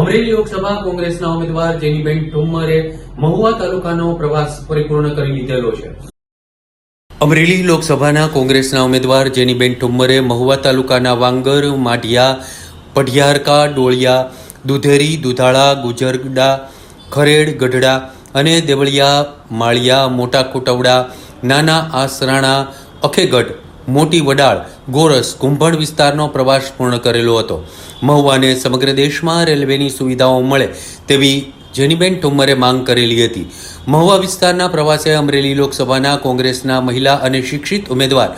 અમરેલી લોકસભા કોંગ્રેસના ઉમેદવાર જેનીબેન ઠુમ્મરે મહુવા તાલુકાનો પ્રવાસ પરિપૂર્ણ કરી લીધેલો છે. અમરેલી લોકસભાના કોંગ્રેસના ઉમેદવાર જેનીબેન ઠુમ્મરે મહુવા તાલુકાના વાંગર, માઢિયા, પઢિયારકા, ડોળિયા, દુધેરી, દુધાળા, ગુજરડા, ખરેડ, ગઢડા અને દેવળિયા, માળિયા, મોટા કુટવડા, નાના આસરાણા, અખેગઢ મોટી વડાળ ગોરસ કુંભણ વિસ્તારનો પ્રવાસ પૂર્ણ કરેલો હતો. મહુવાને સમગ્ર દેશમાં રેલવેની સુવિધાઓ મળે તેવી જેનીબેન ઠુમ્મરે માંગ કરેલી હતી. મહુવા વિસ્તારના પ્રવાસે અમરેલી લોકસભાના કોંગ્રેસના મહિલા અને શિક્ષિત ઉમેદવાર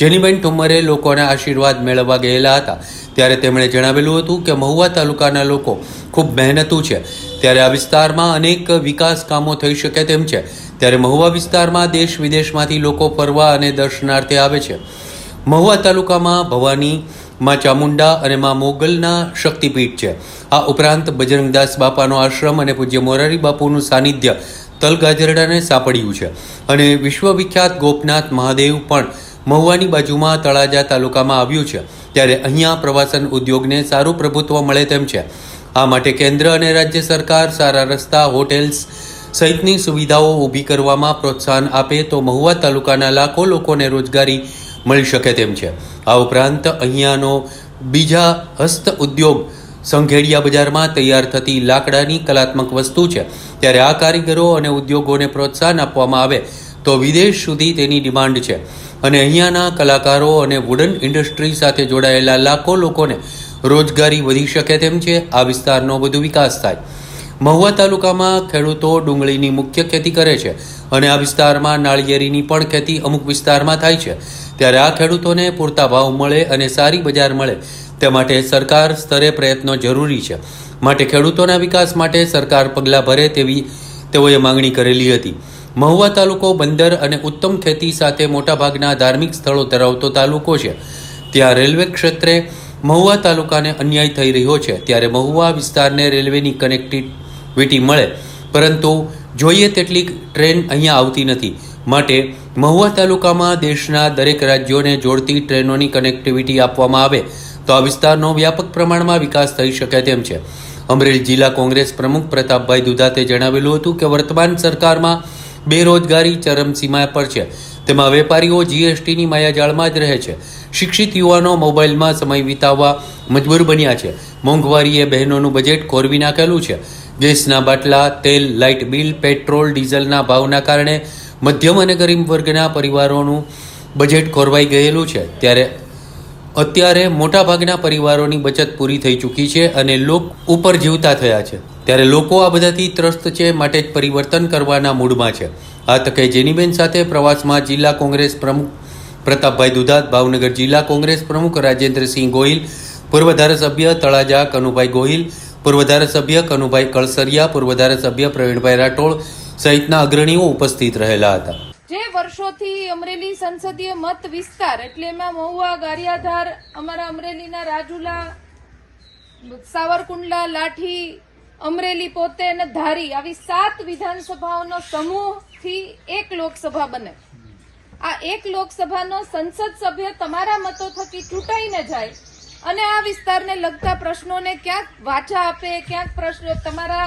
જેનીબેન ઠુમ્મરે લોકોના આશીર્વાદ મેળવવા ગયેલા હતા. ત્યારે તેમણે જણાવેલું હતું કે મહુવા તાલુકાના લોકો ખૂબ મહેનતુ છે. ત્યારે આ વિસ્તારમાં અનેક વિકાસ કામો થઈ શકે તેમ છે. ત્યારે મહુવા વિસ્તારમાં દેશ વિદેશમાંથી લોકો ફરવા અને દર્શનાર્થે આવે છે. મહુવા તાલુકામાં ભવાની, માં ચામુંડા અને માં મોગલના શક્તિપીઠ છે. આ ઉપરાંત બજરંગદાસ બાપાનો આશ્રમ અને પૂજ્ય મોરારી બાપુનું સાનિધ્ય તલગાજરડાને સાંપડ્યું છે. અને વિશ્વવિખ્યાત ગોપનાથ મહાદેવ પણ મહુવાની બાજુમાં તળાજા તાલુકામાં આવ્યું છે. ત્યારે અહીંયા પ્રવાસન ઉદ્યોગને સારું પ્રભુત્વ મળે તેમ છે. આ માટે કેન્દ્ર અને રાજ્ય સરકાર સારા રસ્તા, હોટેલ્સ સહિતની સુવિધાઓ ઊભી કરવામાં પ્રોત્સાહન આપે તો મહુવા તાલુકાના લાખો લોકોને રોજગારી મળી શકે તેમ છે. આ ઉપરાંત અહીંયાનો બીજા હસ્ત ઉદ્યોગ સંઘેડિયા બજારમાં તૈયાર થતી લાકડાની કલાત્મક વસ્તુ છે. ત્યારે આ કારીગરો અને ઉદ્યોગોને પ્રોત્સાહન આપવામાં આવે તો વિદેશ સુધી તેની ડિમાન્ડ છે. અને અહીંયાના કલાકારો અને વુડન ઇન્ડસ્ટ્રી સાથે જોડાયેલા લાખો લોકોને રોજગારી વધી શકે તેમ છે, આ વિસ્તારનો વધુ વિકાસ થાય. મહુવા તાલુકામાં ખેડૂતો ડુંગળીની મુખ્ય ખેતી કરે છે અને આ વિસ્તારમાં નાળિયેરીની પણ ખેતી અમુક વિસ્તારમાં થાય છે. ત્યારે આ ખેડૂતોને પૂરતા ભાવ મળે અને સારી બજાર મળે, તે માટે સરકાર સ્તરે પ્રયત્નો જરૂરી છે. માટે ખેડૂતોના વિકાસ માટે સરકાર પગલાં ભરે તેવી તેઓએ માંગણી કરેલી હતી. મહુવા તાલુકો બંદર અને ઉત્તમ ખેતી સાથે મોટાભાગના ધાર્મિક સ્થળો ધરાવતો તાલુકો છે. ત્યાં રેલવે ક્ષેત્રે મહુવા તાલુકાને અન્યાય થઈ રહ્યો છે. ત્યારે મહુવા વિસ્તારને રેલવેની કનેક્ટિવિટી મળે. પરંતુ જોઈએ તેટલી ટ્રેન અહીંયા આવતી નથી. માટે મહુવા તાલુકામાં દેશના દરેક રાજ્યોને જોડતી ટ્રેનોની કનેક્ટિવિટી આપવામાં આવે. તો આ વિસ્તારનો વ્યાપક પ્રમાણમાં વિકાસ થઈ શકે તેમ છે. અમરેલી જિલ્લા કોંગ્રેસ પ્રમુખ પ્રતાપભાઈ દુધાતે જણાવેલું હતું કે વર્તમાન સરકારમાં બેરોજગારી ચરમસીમા પર છે. તેમાં વેપારીઓ, જીએસટીની માયાજાળમાં જ રહે છે. શિક્ષિત યુવાનો મોબાઈલમાં સમય વિતાવવા મજબૂર બન્યા છે. મોંઘવારીએ બહેનોનું બજેટ ખોરવી નાખેલું છે. ગેસના બાટલા, તેલ, લાઇટ બિલ, પેટ્રોલ, ડીઝલના ભાવના કારણે મધ્યમ અને ગરીબ વર્ગના પરિવારોનું બજેટ ખોરવાઈ ગયેલું છે. ત્યારે અત્યારે મોટાભાગના પરિવારોની બચત પૂરી થઈ ચૂકી છે અને લોક ઉપર જીવતા થયા છે. ત્યારે લોકો આ બધાથી ત્રસ્ત છે, માટે જ પરિવર્તન કરવાના મૂડમાં છે. આ તકે જેનીબેન સાથે પ્રવાસમાં જિલ્લા કોંગ્રેસ પ્રમુખ પ્રતાપભાઈ દુધાત, ભાવનગર જિલ્લા કોંગ્રેસ પ્રમુખ રાજેન્દ્રસિંહ ગોહિલ, પૂર્વ ધારાસભ્ય તળાજા કનુભાઈ ગોહિલ, પૂર્વ ધારાસભ્ય કનુભાઈ કળસરિયા, પૂર્વ ધારાસભ્ય પ્રવીણભાઈ રાઠોડ સહિતના અગ્રણીઓ ઉપસ્થિત રહેલા હતા. જે વર્ષોથી અમરેલી સંસદીય મત વિસ્તાર, એટલે એમાં મહુવા, ગારિયાધાર, અમારા અમરેલીના રાજુલા, સાવરકુંડલા, લાઠી, અમરેલી પોતે અને ધારી, આવી સાત વિધાનસભાઓનો સમૂહથી એક લોકસભા બને. આ એક લોકસભાનો સંસદ સભ્ય તમારા મતો થકી ચૂંટાઈને જાય અને આ વિસ્તારને લગતા પ્રશ્નોને ક્યાંક વાચા આપે, ક્યાંક પ્રશ્નો તમારા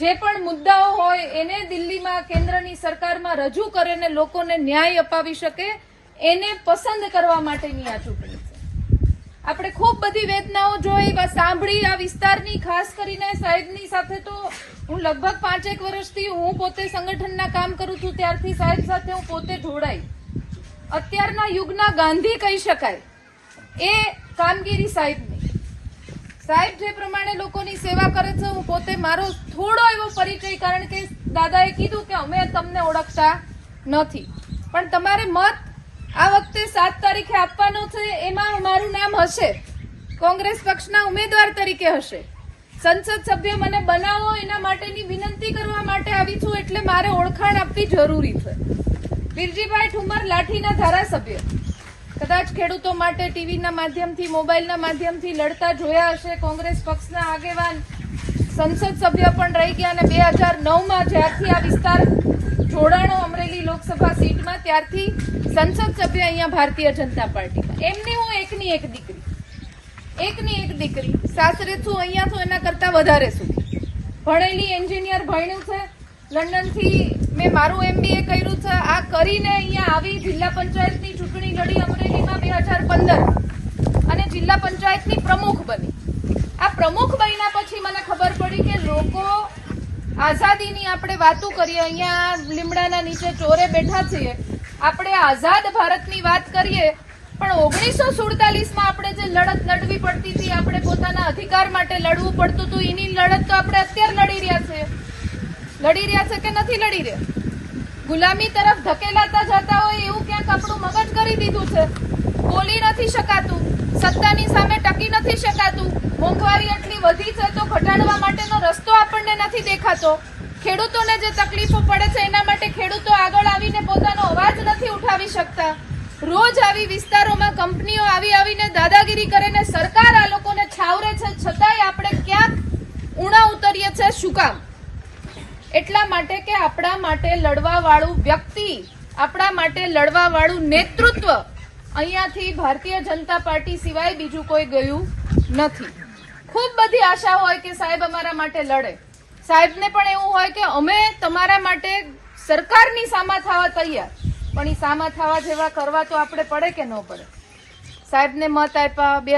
જે પણ મુદ્દાઓ હોય એને દિલ્હીમાં, કેન્દ્રની સરકારમાં રજૂ કરીને લોકોને ન્યાય અપાવી શકે, એને પસંદ કરવા માટેની આ ચૂંટણી આપણે ખૂબ બધી વેદનાઓ જોઈ સાંભળી આ વિસ્તારની, ખાસ કરીને સાહેબની સાથે તો હું લગભગ પાંચેક વર્ષથી હું પોતે સંગઠનના કામ કરું છું, ત્યારથી સાહેબ સાથે હું પોતે જોડાઈ. અત્યારના યુગના ગાંધી કહી શકાય. એ કામગીરી સાહેબની. સાહેબ જે પ્રમાણે લોકોની સેવા કરે છે, હું પોતે મારો થોડો એવો પરિચય, કારણ કે દાદાએ કીધું કે અમે તમને ઓળખતા નથી. પણ તમારે મત આ વખતે સાત તારીખે આપવાનો છે, એમાં મારું નામ હશે. કોંગ્રેસ પક્ષના ઉમેદવાર તરીકે હશે. સંસદ સભ્ય મને બનાવો, એના માટેની વિનંતી કરવા માટે આવી છું, એટલે મારે ઓળખાણ આપવી જરૂરી છે. બિરજીભાઈ ઠુમર લાઠીના ધારાસભ્ય. કદાચ ખેડૂતો માટે ટીવીના માધ્યમથી, મોબાઈલના માધ્યમથી લડતા જોયા હશે. કોંગ્રેસ પક્ષના આગેવાન, સંસદ સભ્ય પણ રહી ગયા અને બે હજાર નવમાં જ્યારથી આ વિસ્તાર જોડાણો અમરેલી લોકસભા સીટમાં, ત્યારથી સંસદ સભ્ય અહીંયા ભારતીય જનતા પાર્ટીમાં. એમની હું એકની એક દીકરી, એકની એક દીકરી. સાસરે છું, અહીંયા છું, એના કરતાં વધારે છું. ભણેલી એન્જિનિયર ભણ્યું છે. લંડનથી મેં મારું એમબીએ કર્યું છે. આ કરીને અહીંયા આવી જિલ્લા પંચાયતની ચૂંટણી લડી અમરેલીમાં બે હજાર પંદર. અને જિલ્લા પંચાયતની પ્રમુખ બની. આ પ્રમુખ બન્યા પછી મને ખબર પડી કે લોકો આઝાદીની આપણે વાતો કરીએ. અહીંયા લીમડાના નીચે ચોરે બેઠા છીએ. આપણે આઝાદ ભારતની વાત કરીએ. પણ ઓગણીસો સુડતાલીસમાં આપણે જે લડત લડવી પડતી હતી, આપણે પોતાના અધિકાર માટે લડવું પડતું હતું. એની લડત તો આપણે અત્યારે લડી રહ્યા છે લડી રહ્યા છે કે નથી લડી રહ્યા? ગુલામી તરફ ધકેલાતા જતા હોય એવું ક્યાંક આપણું મગજ કરી દીધું છે. બોલી નથી શકાતું, સત્તાની સામે ટકી નથી શકાતું. મોંઘવારી આટલી વધી છે તો ઘટાડવા માટેનો રસ્તો આપણને નથી દેખાતો. ખેડૂતોને જે તકલીફો પડે છે એના માટે ખેડૂતો આગળ આવીને પોતાનો અવાજ નથી ઉઠાવી શકતા. રોજ આવી વિસ્તારોમાં કંપનીઓ આવી આવીને દાદાગીરી કરે ને સરકાર આ લોકોને છાવરે છે. છતાંય આપણે ક્યાંક ઉણા ઉતરીએ છે શું કામ? એટલા માટે કે આપણા માટે લડવા વાળું વ્યક્તિ, આપણા માટે લડવા વાળું નેતૃત્વ અહીંયાથી ભારતીય જનતા પાર્ટી સિવાય બીજું કોઈ ગયું નથી. ખૂબ બધી આશા હોય કે સાહેબ અમારા માટે લડે. સાહેબને પણ એવું હોય કે અમે તમારા માટે સરકારની સામા થવા તૈયાર. પણ એ સામા થવા જેવા કરવા તો આપણે પડે કે ન પડે? સાહેબને મત આપ્યા, બે